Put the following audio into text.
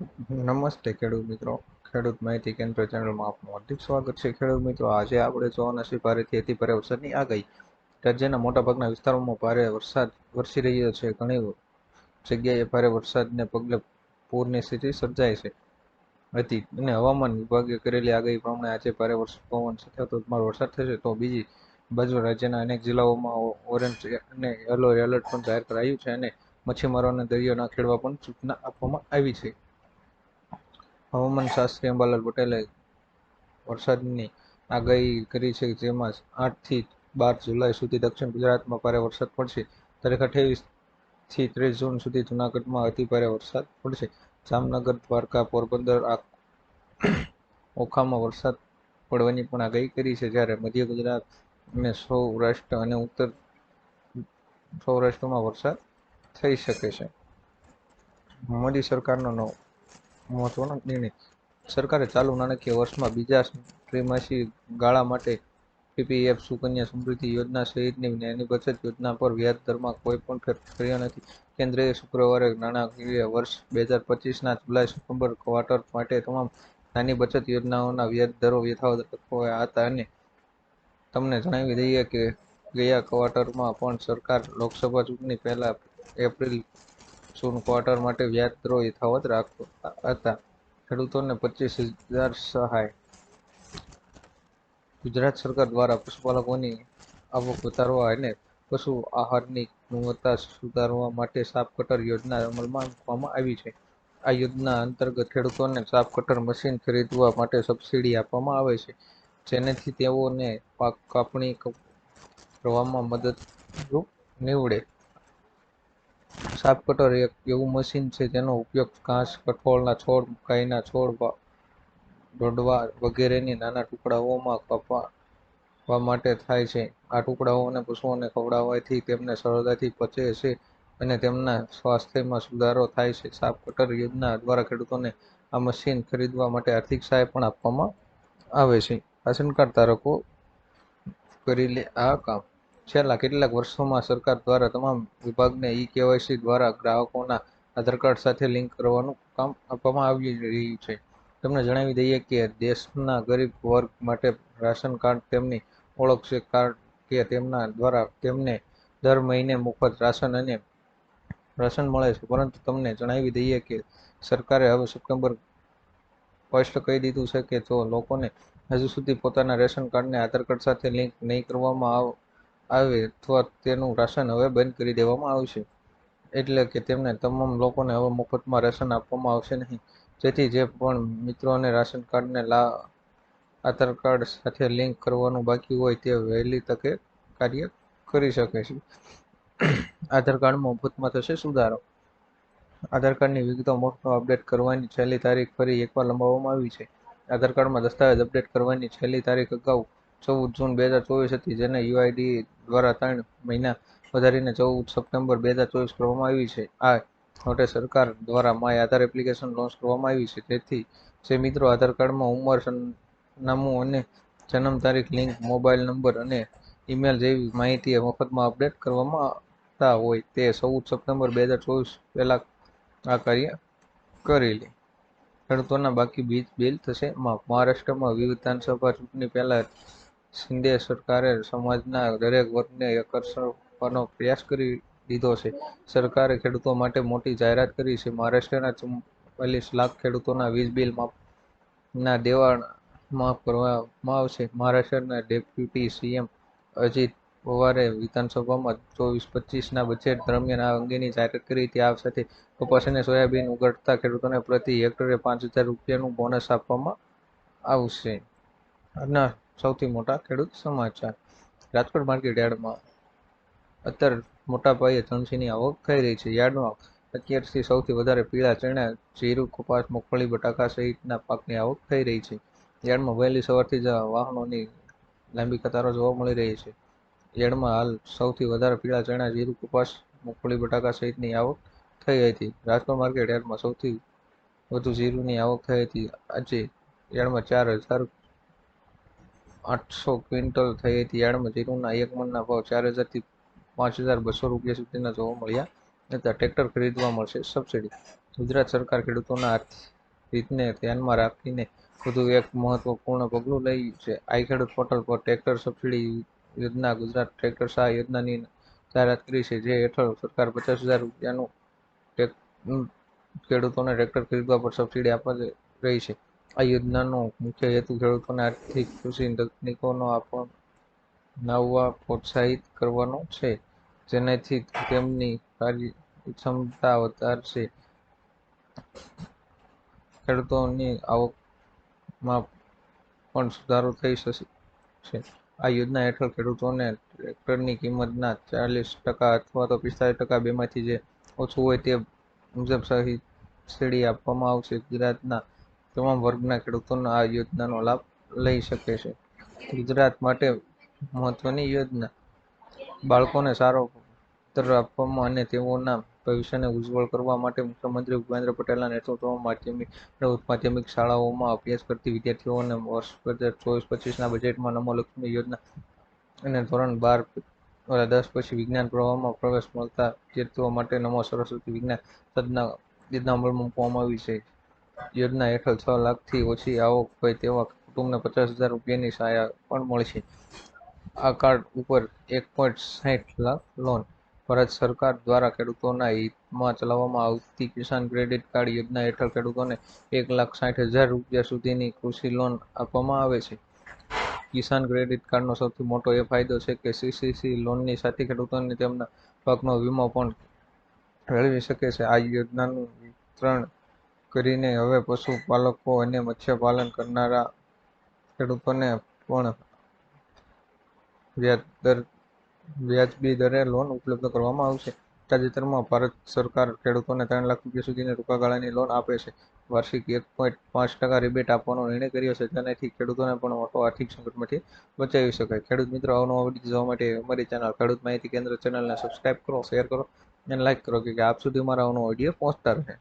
નમસ્તે ખેડૂત મિત્રો. ખેડૂત માહિતી કેન્દ્ર ચેનલમાં આપનું હાર્દિક સ્વાગત છે. ખેડૂત મિત્રો, આજે આપણે જોવાના ભારેથી અતિ ભારે વરસાદની આગાહી. રાજ્યના મોટાભાગના વિસ્તારોમાં ભારે વરસાદ વરસી રહ્યો છે. ઘણી જગ્યાએ ભારે વરસાદને પગલે પૂરની સ્થિતિ સર્જાય છે. હતી. અને હવામાન વિભાગે કરેલી આગાહી પ્રમાણે આજે ભારે વરસાદ પવન સાથે ધોધમાર વરસાદ થશે. તો બીજી બાજુ રાજ્યના અનેક જિલ્લાઓમાં ઓરેન્જ અને યલો એલર્ટ પણ જાહેર કરાયું છે. અને મચ્છીમારોને દરિયો ના ખેડવા પણ સૂચના આપવામાં આવી છે. હવામાન શાસ્ત્રી અંબાલાલ પટેલે વરસાદની આગાહી કરી છે જેમાં આઠથી બાર જુલાઈ સુધી દક્ષિણ ગુજરાતમાં ભારે વરસાદ પડશે. તારીખ અઠ્યાવીસથી ત્રીસ જૂન સુધી જૂનાગઢમાં અતિ ભારે વરસાદ પડશે. જામનગર, દ્વારકા, પોરબંદર ઓખામાં વરસાદ પડવાની પણ આગાહી કરી છે. જ્યારે મધ્ય ગુજરાત અને સૌરાષ્ટ્ર અને ઉત્તર સૌરાષ્ટ્રમાં વરસાદ થઈ શકે છે. મોદી સરકારનો નવો મહત્વનો નિર્ણય. સરકારે ચાલુ નાણાકીય વર્ષમાં બીજા ત્રિમાસી ગાળા માટે પીપીએફ સુકન્યા સમૃદ્ધિ યોજના સહિતની નાની બચત યોજના પર વ્યાજ દરમાં કોઈ પણ ફેરફાર કર્યો નથી. કેન્દ્રએ શુક્રવારે નાણાકીય વર્ષ બે હજાર પચીસના જુલાઈ સપ્ટેમ્બર ક્વાર્ટર માટે તમામ નાની બચત યોજનાઓના વ્યાજ દરો યથાવત રાખ્યા હતા અને તમને જણાવી દઈએ કે ગયા ક્વાર્ટરમાં પણ સરકાર લોકસભા ચૂંટણી પહેલા એપ્રિલ જૂન ક્વાર્ટર માટે વ્યાજ યથાવત રાખતા હતા. ખેડૂતોને પચીસ હજાર સહાય. ગુજરાત સરકાર દ્વારા પશુપાલકોની આવક વધારવા અને પશુ આહારની ગુણવત્તા સુધારવા માટે સાપ કટર યોજના અમલમાં મૂકવામાં આવી છે. આ યોજના અંતર્ગત ખેડૂતોને સાપ કટર મશીન ખરીદવા માટે સબસિડી આપવામાં આવે છે. જેનાથી તેઓને પાક કાપણી કરવામાં મદદરૂપ નીવડે. સાપ કટર એક એવું મશીન છે જેનો ઉપયોગ ઘાસ, કઠોળના છોડ મકાઈના છોડ દોડવા વગેરેની નાના ટુકડાઓમાં કાપવા માટે થાય છે. આ ટુકડાઓને પશુઓને ખવડાવવાથી તેમને સરળતાથી પચે છે અને તેમના સ્વાસ્થ્યમાં સુધારો થાય છે. સાપ કટર યોજના દ્વારા ખેડૂતોને આ મશીન ખરીદવા માટે આર્થિક સહાય પણ આપવામાં આવે છે. રાશન કાર્ડ ધારકો કરી લે આ કામ. છેલ્લા કેટલાક વર્ષોમાં સરકાર દ્વારા તમામ વિભાગને ઈ કેવાયસી દ્વારા ગ્રાહકોના આધાર કાર્ડ સાથે લિંક કરવાનું કામ આપવામાં આવી રહ્યું છે. તમને જણાવી દઈએ કે દેશના ગરીબ વર્ગ માટે રાશન કાર્ડ તેમની ઓળખ છે, કારણ કે તેમના દ્વારા તેમને દર મહિને મફત રાશન અને રાશન મળે છે. પરંતુ તમને જણાવી દઈએ કે સરકારે હવે સપ્ટેમ્બર સ્પષ્ટ કહી દીધું છે કે જો લોકોને હજુ સુધી પોતાના રેશન કાર્ડને આધાર કાર્ડ સાથે લિંક નહીં કરવામાં આવે અથવા તેનું રાશન હવે બંધ કરી દેવામાં આવશે. એટલે કે તેમને તમામ લોકોને હવે મફતમાં રાશન આપવામાં આવશે નહીં. જેથી જે પણ મિત્રોને રાશન કાર્ડને લા, આધાર કાર્ડ સાથે લિંક કરવાનું બાકી હોય તે વહેલી તકે કાર્ય કરી શકે છે. આધાર કાર્ડમાં મફતમાં થશે સુધારો. આધાર કાર્ડની વિગતો મફતમાં અપડેટ કરવાની છેલ્લી તારીખ ફરી એકવાર લંબાવવામાં આવી છે. આધાર કાર્ડમાં દસ્તાવેજ અપડેટ કરવાની છેલ્લી તારીખ અગાઉ ચૌદ જૂન બે હજાર ચોવીસ હતી, જેને યુઆઈડી દ્વારા ત્રણ મહિના વધારીને ચૌદ સપ્ટેમ્બર બે હજાર ચોવીસ કરવામાં આવી છે. આ માટે સરકાર દ્વારા માય આધાર એપ્લિકેશન લોન્ચ કરવામાં આવી છે. તેથી, જે મિત્રો આધાર કાર્ડમાં ઉંમર, સરનામું અને જન્મ તારીખ, લિંક, મોબાઈલ નંબર અને ઈમેલ જેવી માહિતી મફતમાં અપડેટ કરવામાં હોય, તે ચૌદ સપ્ટેમ્બર બે હજાર ચોવીસ પહેલાં આ કાર્ય કરી લે ખેડૂતોના બાકી બીજ બિલ થશે. માફ મહારાષ્ટ્રમાં વિધાનસભા ચૂંટણી પહેલા શિંદે સરકારે સમાજના દરેક વર્ગને આકર્ષવાનો પ્રયાસ કરી દીધો છે. સરકારે ખેડૂતો માટે મોટી જાહેરાત કરી છે. મહારાષ્ટ્રના ચુમ્માલીસ લાખ ખેડૂતોના વીજ બિલ માફના દેવા માફ કરવામાં આવશે. મહારાષ્ટ્રના ડેપ્યુટી સીએમ અજીત પવારે વિધાનસભામાં ચોવીસ પચીસના બજેટ દરમિયાન આ અંગેની જાહેરાત કરી હતી. આ સાથે કપાસ અને સોયાબીન ઉગાડતા ખેડૂતોને પ્રતિ હેક્ટરે પાંચ હજાર રૂપિયાનું બોનસ આપવામાં આવશે. આજના સૌથી મોટા ખેડૂત સમાચાર. રાજકોટ માર્કેટ યાર્ડમાં અત્યારે મોટા પાયે ચણસીની આવક થઈ રહી છે. યાર્ડમાં અત્યારથી સૌથી વધારે પીળા ચણા, જીરું, કપાસ, મગફળી, બટાકા સહિતના પાકની આવક થઈ રહી છે. યાર્ડમાં વહેલી સવારથી જ વાહનોની લાંબી કતારો જોવા મળી રહી છે. યાર્ડમાં હાલ સૌથી વધારે પીળા ચણા, જીરું, કપાસ, મગફળી, બટાકા સહિતની આવક થઈ હતી. રાજકોટ માર્કેટ યાર્ડમાં સૌથી વધુ જીરુની આવક થઈ હતી. આજે યાર્ડમાં ચાર હજાર આઠસો ક્વિન્ટલ થઈ હતી યાર્ડમાં. જીરુના એક મણના ભાવ ચાર હજારથી પાંચ હજાર બસો રૂપિયા સુધીના જોવા મળ્યા તથા ટ્રેક્ટર ખરીદવા મળશે સબસિડી ગુજરાત સરકાર ખેડૂતોના રીતને ધ્યાનમાં રાખીને વધુ એક મહત્વપૂર્ણ પગલું લઈ છે. આઈ ખેડૂત પોર્ટલ પર ટ્રેક્ટર સબસિડી યોજના, ગુજરાત ટ્રેક્ટર સહાય યોજનાની જાહેરાત કરી છે, જે હેઠળ સરકાર પચાસ હજાર રૂપિયાનું ખેડૂતોને ટ્રેક્ટર ખરીદવા પર સબસિડી આપવા રહી છે. આ યોજનાનો મુખ્ય હેતુ ખેડૂતોને આર્થિક કૃષિ તકનીકોનો અપનાવવા પ્રોત્સાહિત કરવાનો છે. જેનાથી તેમની કાર્યક્ષમતા વધારશે. ખેડૂતોની આવકમાં પણ સુધારો થઈ શકે, છે. આ યોજના હેઠળ ખેડૂતોને ટ્રેક્ટરની કિંમતના ચાલીસ ટકા અથવા તો પિસ્તાલીસ ટકા બેમાંથી જે ઓછું હોય તે મુજબ સબસિડી આપવામાં આવશે. ગુજરાતના તમામ વર્ગના ખેડૂતોને આ યોજનાનો લાભ લઈ શકે છે. ગુજરાત માટે મહત્વની યોજના. બાળકોને સારો ભણતર આપવામાં અને તેઓના ભવિષ્યને ઉજ્જવળ કરવા માટે મુખ્યમંત્રી ભૂપેન્દ્ર પટેલના નેતૃત્વમાં માધ્યમિક અને ઉચ્ચ માધ્યમિક શાળાઓમાં અભ્યાસ કરતી વિદ્યાર્થીઓને વર્ષ બે હજાર ચોવીસ પચીસના બજેટમાં નમોલક્ષ્મી યોજના અને ધોરણ બાર દસ પછી વિજ્ઞાન પ્રવાહમાં પ્રવેશ મળતા વિદ્યાર્થીઓ માટે નમો સરસ્વતી વિજ્ઞાન સદના યોજના અમલમાં મૂકવામાં આવી છે. યોજના હેઠળ છ લાખથી ઓછી આવક હોય તેવા કુટુંબને પચાસ હજાર રૂપિયાની સહાય પણ મળશે. આ કાર્ડ ઉપર એક પોઈન્ટ સાઠ લાખ લોન ભારત સરકાર દ્વારા ખેડૂતોના હિતમાં ચલાવવામાં આવતી કિસાન ક્રેડિટ કાર્ડ યોજના હેઠળ ખેડૂતોને એક લાખ સાઠ હજાર રૂપિયા સુધીની કૃષિ લોન આપવામાં આવે છે. કિસાન ક્રેડિટ કાર્ડનો સૌથી મોટો એ ફાયદો છે કે સીસીસી લોનની સાથે ખેડૂતોને તેમના પાકનો વીમો પણ મેળવી શકે છે. આ યોજનાનું વિતરણ કરીને હવે પશુપાલકો અને મત્સ્યપાલન કરનારા ખેડૂતોને પણ વ્યાજ દર, વ્યાજબી દરે લોન ઉપલબ્ધ કરવામાં આવશે. તાજેતરમાં ભારત સરકાર ખેડૂતોને ત્રણ લાખ રૂપિયા સુધીની ટૂંકાગાળાની લોન આપે છે. વાર્ષિક એક પોઈન્ટ પાંચ ટકા રિબેટ આપવાનો નિર્ણય કર્યો છે. જેનાથી ખેડૂતોને પણ મોટો આર્થિક સંકટમાંથી બચાવી શકાય. ખેડૂત મિત્રો અવનવા વીડિયો જોવા માટે અમારી ચેનલ ખેડૂત માહિતી કેન્દ્ર ચેનલને સબસ્ક્રાઇબ કરો શેર કરો અને લાઇક કરો કે આપ સુધી મારા અવનવો ઓડિયો પહોંચતા રહે.